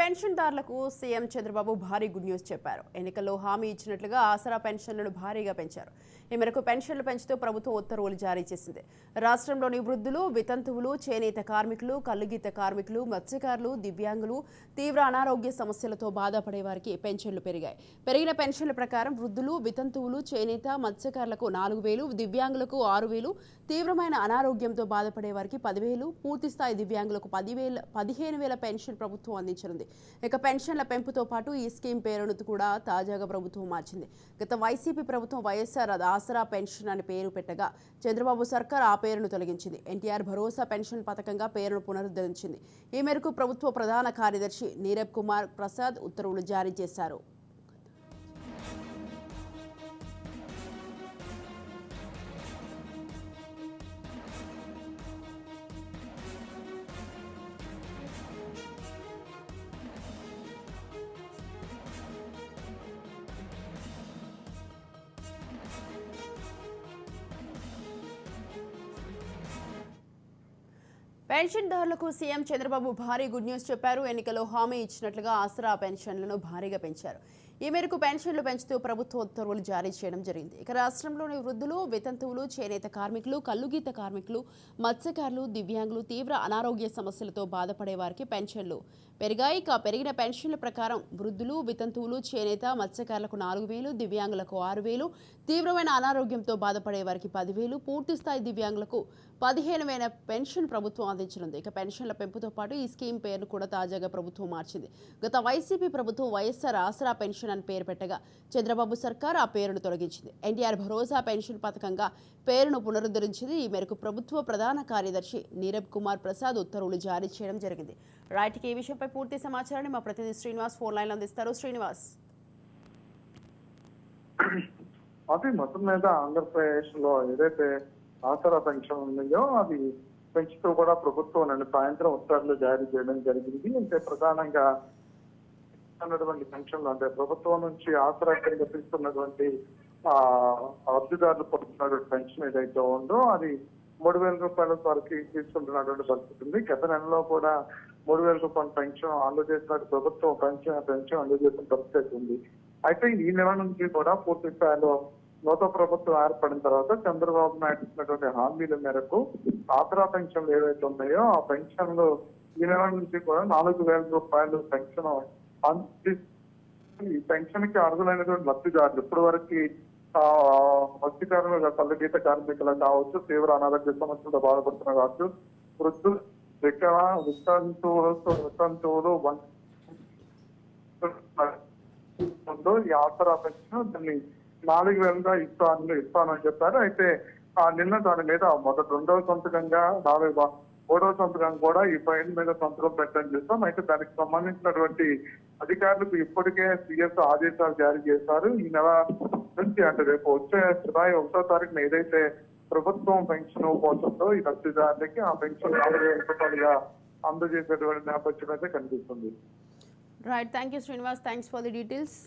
పెన్షన్దారులకు CM Chandrababu భారీ good news చెప్పారు. ఎన్నికల్లో హామీ ఇచ్చినట్లుగా ఆసరా పెన్షన్లను భారీగా పెంచారు. ఈ మేరకు పెన్షన్లు పెంచుతూ ప్రభుత్వం ఉత్తర్వులు జారీ చేసింది. రాష్ట్రంలోని వృద్ధులు వితంతువులు చేనేత కార్మికులు కల్లుగీత కార్మికులు మత్స్యకారులు దివ్యాంగులు తీవ్ర అనారోగ్య సమస్యలతో బాధపడే వారికి పెన్షన్లు పెరిగాయి. పెరిగిన పెన్షన్ల ప్రకారం వృద్ధులు వితంతువులు చేనేత మత్స్యకారులకు నాలుగు వేలు దివ్యాంగులకు ఆరు వేలు తీవ్రమైన అనారోగ్యంతో బాధపడే వారికి పదివేలు పూర్తి స్థాయి దివ్యాంగులకు పదివేల పదిహేను వేల పెన్షన్ ప్రభుత్వం అందించనుంది. ఇక పెన్షన్ల పెంపుతో పాటు ఈ స్కీమ్ పేరును కూడా తాజాగా ప్రభుత్వం మార్చింది. గత వైసీపీ ప్రభుత్వం వైఎస్ఆర్ ఆసరా పెన్షన్ అని పేరు పెట్టగా చంద్రబాబు సర్కార్ ఆ పేరును తొలగించింది. ఎన్టీఆర్ భరోసా పెన్షన్ పథకంగా పేరును పునరుద్ధరించింది. ఈ మేరకు ప్రభుత్వ ప్రధాన కార్యదర్శి నీరబ్ కుమార్ ప్రసాద్ ఉత్తర్వులు జారీ చేశారు. పెన్షన్దారులకు సీఎం చంద్రబాబు భారీ గుడ్ న్యూస్ చెప్పారు. ఎన్నికల్లో హామీ ఇచ్చినట్లుగా ఆసరా పెన్షన్లను భారీగా పెంచారు. ఈ మేరకు పెన్షన్లు పెంచుతూ ప్రభుత్వ ఉత్తర్వులు జారీ చేయడం జరిగింది. ఇక రాష్ట్రంలోని వృద్ధులు వితంతువులు చేనేత కార్మికులు కల్లుగీత కార్మికులు మత్స్యకారులు దివ్యాంగులు తీవ్ర అనారోగ్య సమస్యలతో బాధపడే వారికి పెన్షన్లు పెరిగాయి. ఇక పెరిగిన పెన్షన్ల ప్రకారం వృద్ధులు వితంతువులు చేనేత మత్స్యకారులకు నాలుగు వేలు దివ్యాంగులకు ఆరు వేలు తీవ్రమైన అనారోగ్యంతో బాధపడే వారికి పదివేలు పూర్తిస్థాయి దివ్యాంగులకు పదిహేను వేల పెన్షన్ ప్రభుత్వం అందించనుంది. ఇక పెన్షన్ల పెంపుతో పాటు ఈ స్కీమ్ పేరును కూడా తాజాగా ప్రభుత్వం మార్చింది. గత వైసీపీ ప్రభుత్వం వైఎస్ఆర్ ఆసరా పెన్షన్ పెన్షన్ అని పేరు పెట్టగా చంద్రబాబు సర్కార్ ఆ పేరును తొలగించింది. ఎన్టీఆర్ భరోసా పెన్షన్ పథకంగా పేరును పునరుద్ధరించింది. ఈ మేరకు ప్రభుత్వ ప్రధాన కార్యదర్శి నీరబ్ కుమార్ ప్రసాద్ ఉత్తర్వులు జారీ చేయడం జరిగింది. రైట్కి ఈ విషయంపై పూర్తి సమాచారాన్ని మా ప్రతినిధి శ్రీనివాస్ ఫోన్ లైన్లో అందిస్తారు. శ్రీనివాస్. అది మొత్తం మీద ఆంధ్రప్రదేశ్లో ఏదైతే ఆసరా పెన్షన్ ఉన్నాయో అది పెంచుతూ కూడా ప్రభుత్వం నిన్న సాయంత్రం ఉత్తర్వులు జారీ చేయడం జరిగింది. అంటే ప్రధానంగా ఇస్తున్నటువంటి పెన్షన్లు అంటే ప్రభుత్వం నుంచి ఆసరా కింద తీసుకున్నటువంటి ఆ అర్జీదారులు పొందుతున్నటువంటి పెన్షన్ ఏదైతే ఉందో అది మూడు వేల రూపాయల వరకు తీసుకుంటున్నటువంటి పరిస్థితి ఉంది. గత నెలలో కూడా మూడు వేల రూపాయల పెన్షన్ అందజేసిన ప్రభుత్వం పెన్షన్ పెన్షన్ అందజేసిన పరిస్థితి ఉంది. అయితే ఈ నెల నుంచి కూడా పూర్తి స్థాయిలో నూతన ప్రభుత్వం ఏర్పడిన తర్వాత చంద్రబాబు నాయుడు ఇచ్చినటువంటి హామీల మేరకు ఆసరా పెన్షన్లు ఏవైతే ఉన్నాయో ఆ పెన్షన్లు ఈ నెల నుంచి కూడా నాలుగు వేల రూపాయలు పెన్షన్ పెన్షన్కి అర్హులైనటువంటి లబ్ధిదారులు ఇప్పటి వరకు మత్స్యకారులు పల్లెగీత కార్మికులు కావచ్చు తీవ్ర అనారోగ్య సమస్యలతో బాధపడుతున్న కావచ్చు వృద్ధులు వికల వితంతువులు వితంతువులు ఈ ఆసరా పెన్షన్ దాన్ని నాలుగు వేలుగా ఇస్తాను ఇస్తానని చెప్పారు. అయితే ఆ నిన్న దాని మీద మొదటి రెండవ సంతకంగా నాలుగు బా- మూడవ సంతకం కూడా ఈ ఫైల్ మీద సంతకం పెట్టడం చేస్తాం. అయితే దానికి సంబంధించినటువంటి అధికారులకు ఇప్పటికే సీఎస్ ఆదేశాలు జారీ చేశారు. ఈ నెల నుంచి అంటే రేపు వచ్చే జులై ఒకటో తారీఖున ఏదైతే ప్రభుత్వం పెన్షన్ పోతుందో ఈ లబ్ధిదారులకి ఆ పెన్షన్ నాలుగు వేల రూపాయలుగా అందజేసేటువంటి నేపథ్యం అయితే కనిపిస్తుంది. Right thank you Srinivas thanks for the details